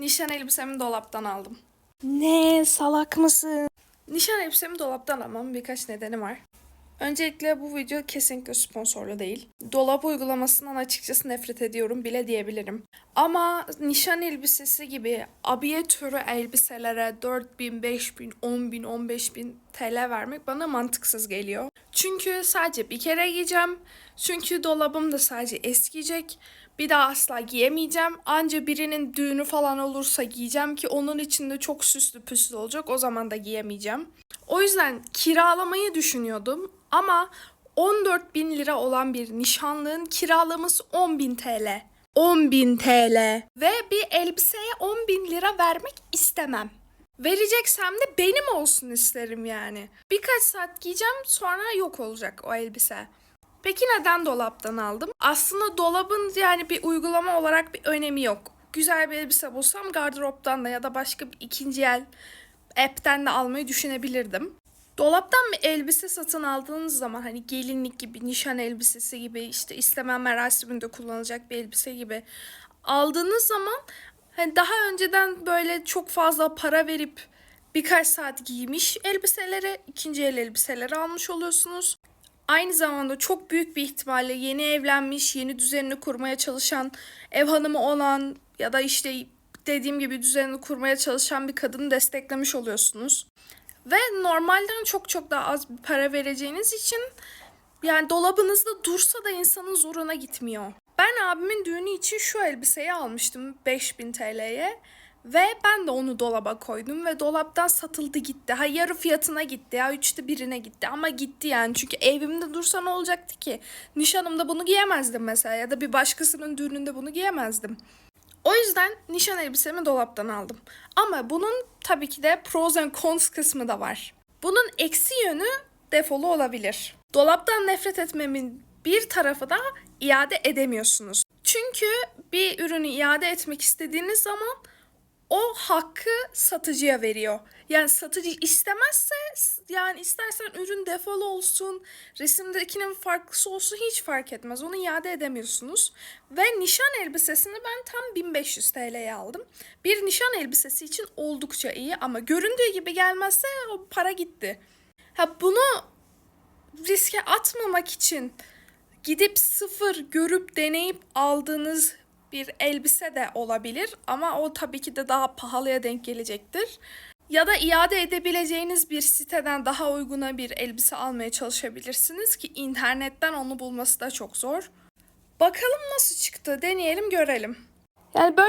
Nişan elbisemi dolaptan aldım. Ne salak mısın? Nişan elbisemi dolaptan almam birkaç nedeni var. Öncelikle bu video kesinlikle sponsorlu değil. Dolap uygulamasından açıkçası nefret ediyorum bile diyebilirim. Ama nişan elbisesi gibi abiye türü elbiselere 4000, 5000, 10000, 15000 TL vermek bana mantıksız geliyor. Çünkü sadece bir kere giyeceğim. Çünkü dolabım da sadece eskiyecek. Bir daha asla giyemeyeceğim. Anca birinin düğünü falan olursa giyeceğim ki onun içinde çok süslü püslü olacak. O zaman da giyemeyeceğim. O yüzden kiralamayı düşünüyordum ama 14 bin lira olan bir nişanlığın kiralaması 10 bin TL. 10 bin TL. Ve bir elbiseye 10 bin lira vermek istemem. Vereceksem de benim olsun isterim yani. Birkaç saat giyeceğim sonra yok olacak o elbise. Peki neden dolaptan aldım? Aslında dolabın yani bir uygulama olarak bir önemi yok. Güzel bir elbise bulsam gardıroptan da ya da başka bir ikinci el app'ten de almayı düşünebilirdim. Dolaptan bir elbise satın aldığınız zaman hani gelinlik gibi, nişan elbisesi gibi, işte isteme merasiminde kullanılacak bir elbise gibi aldığınız zaman hani daha önceden böyle çok fazla para verip birkaç saat giymiş elbiselere, ikinci el elbiseleri almış oluyorsunuz. Aynı zamanda çok büyük bir ihtimalle yeni evlenmiş, yeni düzenini kurmaya çalışan, ev hanımı olan ya da işte dediğim gibi düzenini kurmaya çalışan bir kadını desteklemiş oluyorsunuz. Ve normalden çok çok daha az bir para vereceğiniz için yani dolabınızda dursa da insanın zoruna gitmiyor. Ben abimin düğünü için şu elbiseyi almıştım 5000 TL'ye. Ve ben de onu dolaba koydum ve dolaptan satıldı gitti. Ha yarı fiyatına gitti ya üçte birine gitti ama gitti yani. Çünkü evimde dursa ne olacaktı ki? Nişanımda bunu giyemezdim mesela ya da bir başkasının düğününde bunu giyemezdim. O yüzden nişan elbisemi dolaptan aldım. Ama bunun tabii ki de pros and cons kısmı da var. Bunun eksi yönü defolu olabilir. Dolaptan nefret etmemin bir tarafı da iade edemiyorsunuz. Çünkü bir ürünü iade etmek istediğiniz zaman o hakkı satıcıya veriyor. Yani satıcı istemezse yani istersen ürün defol olsun, resimdekinin farklısı olsun hiç fark etmez. Onu iade edemiyorsunuz. Ve nişan elbisesini ben tam 1500 TL'ye aldım. Bir nişan elbisesi için oldukça iyi ama göründüğü gibi gelmezse o para gitti. Ha bunu riske atmamak için gidip sıfır görüp deneyip aldığınız bir elbise de olabilir ama o tabii ki de daha pahalıya denk gelecektir. Ya da iade edebileceğiniz bir siteden daha uyguna bir elbise almaya çalışabilirsiniz ki internetten onu bulması da çok zor. Bakalım nasıl çıktı deneyelim görelim. Yani böyle